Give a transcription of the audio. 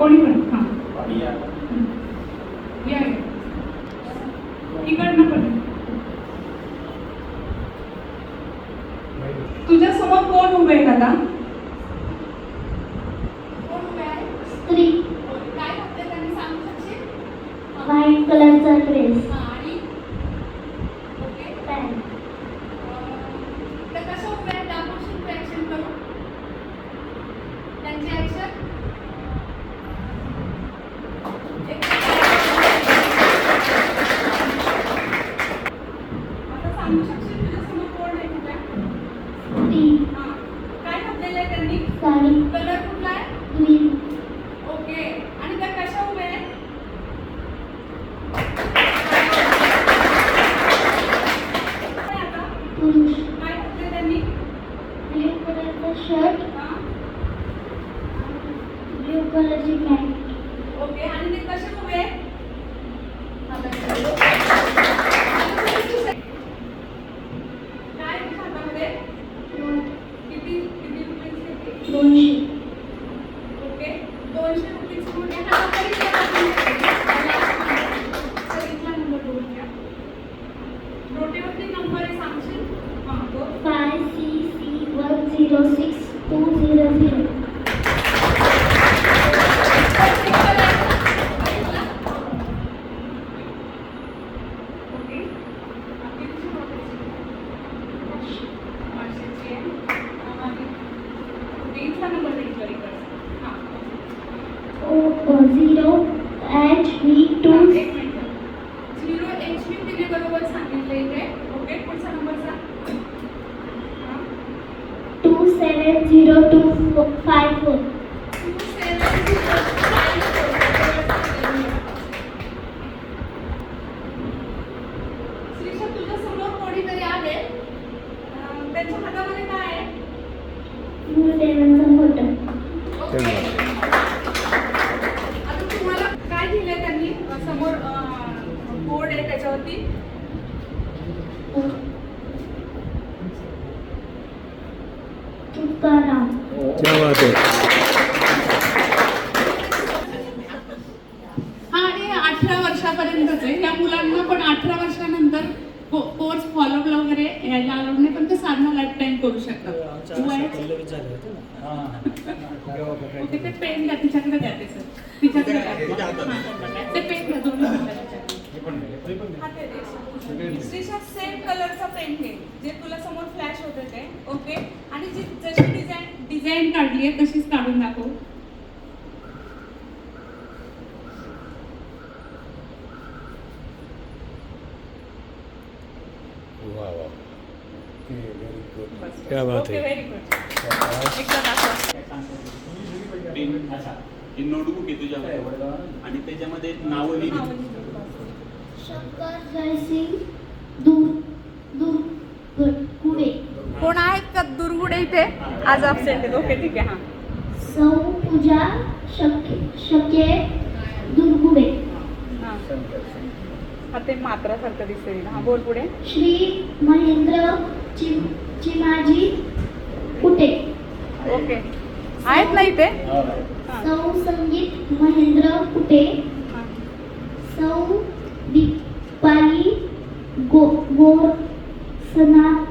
कोणी पण हां. या. या. इकडनं पण. तुझ्या समोर कोण उभे आहेत आता स्त्री. काय त्यांनी सांगू शकशील? व्हाईट कलरचा ड्रेस हां, आणि ओके पॅन्ट ते कसं उभे आहेत दाखवशील का ॲक्शन करून त्यांची ॲक्शन आता सांगू शकशील तुझ्यासमोर कोण आहे तुझ्या स्त्री हां काय घातलेलं आहे त्यांनी साडी कलर कुठला आहे ग्रीन ओके आणि त्या कशा उभ्या आहेत काय आता पुरुष काय घातलंय त्यांनी ब्ल्यू कलरचा शर्ट ब्ल्यू कलरची पॅन्ट ओके आणि ते कसे उभे आहेत काय आहे हातामध्ये किती किती रुपयाची होती दोनशे. ओके. दोनशे हा नंबर बोलून घ्या. नोटेवरती नंबर आहे सांगशील? हां five C C one zero six two zero zero O zero H V सांग two seven zero two five four तुझ्या समोर कोणीतरी आहे त्यांच्या हातामध्ये काय आहे समोर बोर्ड आहे त्याच्यावरती तुकाराम क्या बात है आणि अठरा वर्षापर्यंतच आहे या मुलांना पण अठरा वर्षानंतर कोर्स फॉलोअप वगैरे यायला अलाउड नाही पण ते साधना लाईफ टाईम करू शकतात. ओके ते पेन द्या तिच्याकडे द्या ते सर. तिच्याकडे द्या. हां. ते पेन द्या दोन्ही. हा. श्रीशा सेम कलरचा पेन घे. जे तुला समोर फ्लॅश होते ते ओके? आणि जी जशी डिझाईन डिझाईन काढली आहे तशीच काढून दाखव. वाह क्या बात है ही नोटबुक आहे आणि त्याच्यामध्ये नावं लिहिली. कोण आहेत का दुर्गुडे इथे? आज absent आहेत. ओके ठीक आहे हां. सौ पूजा शके शके दुर्गुडे हां. हा ते मात्रासारखं दिसते हां बोल पुढे. श्री महेंद्र चिम चिमाजी कुटे. ओके. आहेत ना इथे? सौ संगीत महेंद्र कुटे. हां. सौ दीपाली गो गोर सनात